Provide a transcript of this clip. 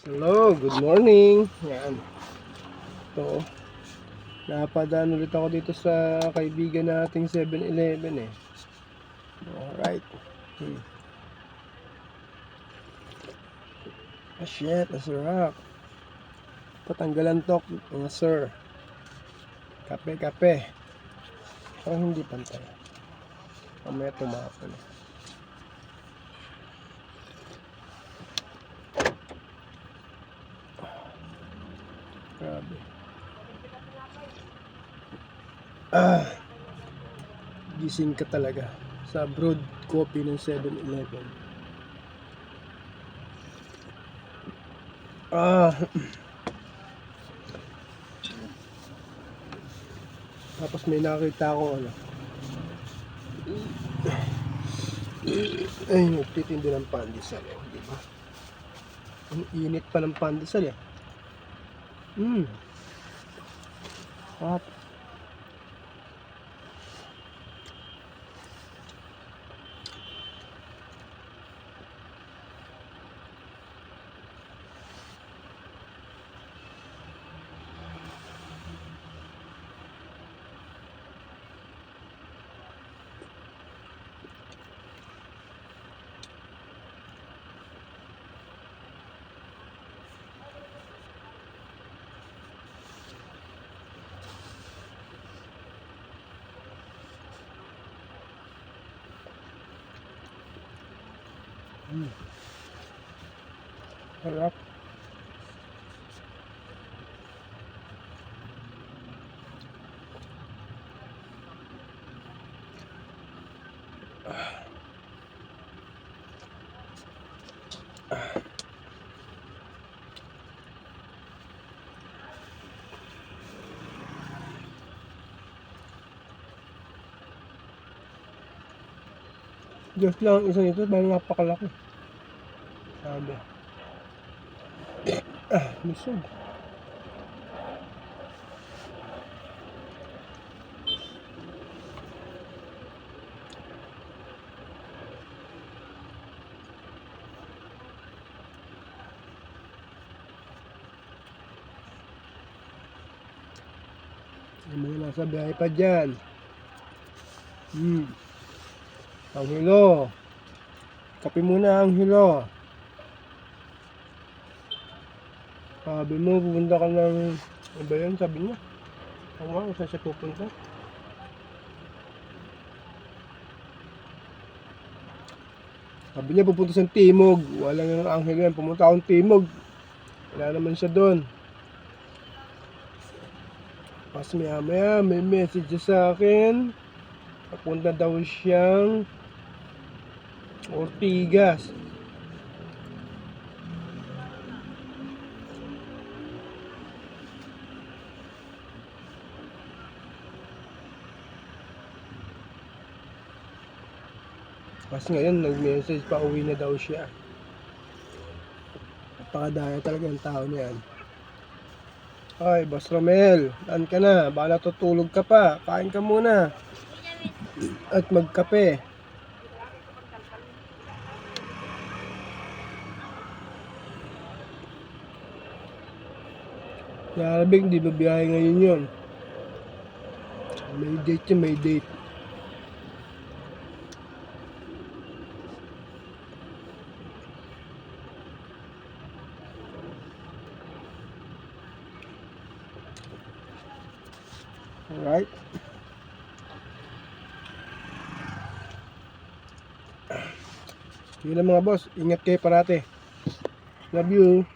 Hello, good morning. Yan. Ito. Napadaan ulit ako dito sa kaibigan nating 7-Eleven eh. Alright. Hmm. Ah, shit, nasarap. Patanggalan to, mga sir. Kape, kape. Parang hindi pantay. Mamaya tumapon. Grabe. Ah. Gising ka talaga sa broad coffee ng 7-Eleven. Ah. Tapos may nakita ako ano. Ay, nagtitindi ng pandesal. Oh, di ba? Ang init pa ng pandesal eh. Mm. Sarap. Mm. Sarap. Diyos lang ang isang ito, dahil napakalaki. Sabi. Ah, busog. Yung mga nasa biyahe pa dyan. Hmm. Ang hilo. Kape muna ang hilo. Sabi mo, pupunta ka ng... Ano ba yun? Sabi niya. Ang mga, saan siya pupunta? Sabi niya, pupunta sa Timog. Wala nga ng anghel yan. Pumunta akong Timog. Wala naman siya doon. Tapos maya maya, may message sa akin. Papunta daw siyang Ortigas. Mas ngayon, nag-message pa uwi na daw siya. Napakadaya talaga ang tao niyan. Ay, Boss Romel, saan ka na? Baka natutulog ka pa. Kain ka muna. At magkape. Narabig, di ba biyahe ngayon yun? May date yun, may date. Alright. Yun lang mga boss. Ingat kayo parate. Love you.